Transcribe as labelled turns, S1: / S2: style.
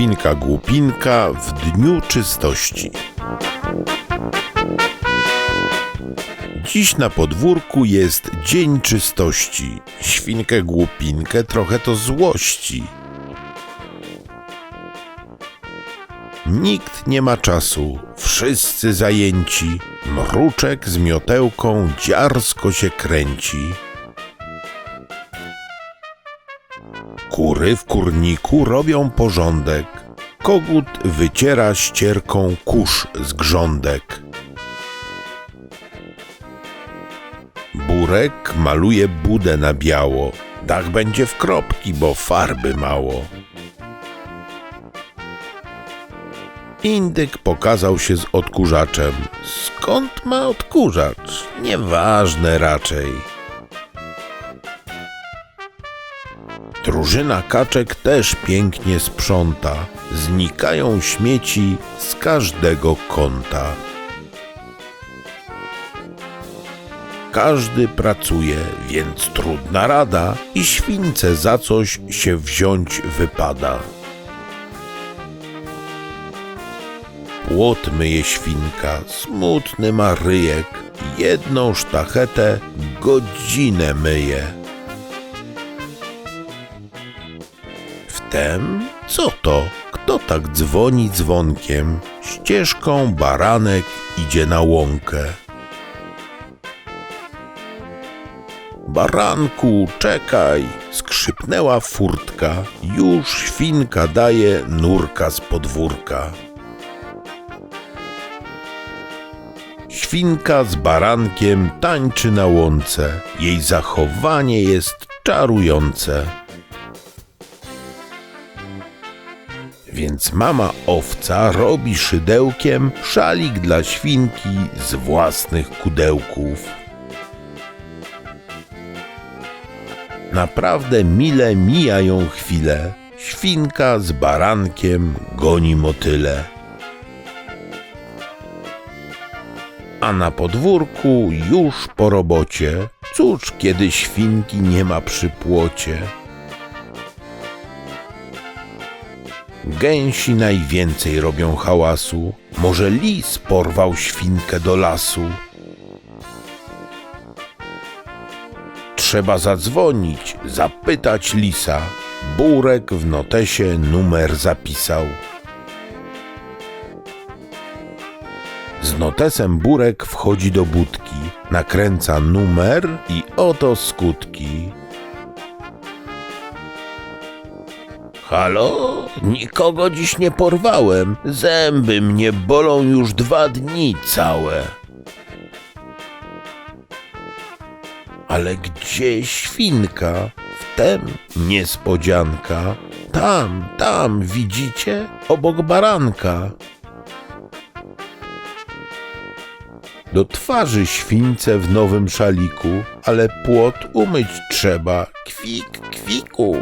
S1: świnka głupinka w dniu czystości. Dziś na podwórku jest dzień czystości. Świnkę głupinkę trochę to złości. Nikt nie ma czasu, wszyscy zajęci. Mruczek z miotełką dziarsko się kręci. Kury w kurniku robią porządek. Kogut wyciera ścierką kurz z grządek. Burek maluje budę na biało. Dach będzie w kropki, bo farby mało. Indyk pokazał się z odkurzaczem. Skąd ma odkurzacz? Nieważne raczej. Drużyna kaczek też pięknie sprząta. Znikają śmieci z każdego kąta. Każdy pracuje, więc trudna rada i śwince za coś się wziąć wypada. Płot myje świnka, smutny ma ryjek, jedną sztachetę godzinę myje. Wtem co to? Kto tak dzwoni dzwonkiem? Ścieżką baranek idzie na łąkę. Baranku, czekaj! Skrzypnęła furtka. Już świnka daje nurka z podwórka. Świnka z barankiem tańczy na łące. Jej zachowanie jest czarujące. Więc mama owca robi szydełkiem szalik dla świnki z własnych kudełków. Naprawdę mile mijają chwile. Świnka z barankiem goni motyle. A na podwórku już po robocie. Cóż, kiedy świnki nie ma przy płocie. Gęsi najwięcej robią hałasu. Może lis porwał świnkę do lasu. Trzeba zadzwonić, zapytać lisa. Burek w notesie numer zapisał. Z notesem Burek wchodzi do budki, nakręca numer i oto skutki. Halo? Nikogo dziś nie porwałem. Zęby mnie bolą już dwa dni całe. Ale gdzie świnka? Wtem niespodzianka. Tam, tam, widzicie? Obok baranka. Do twarzy śwince w nowym szaliku, ale płot umyć trzeba. Kwik, kwiku.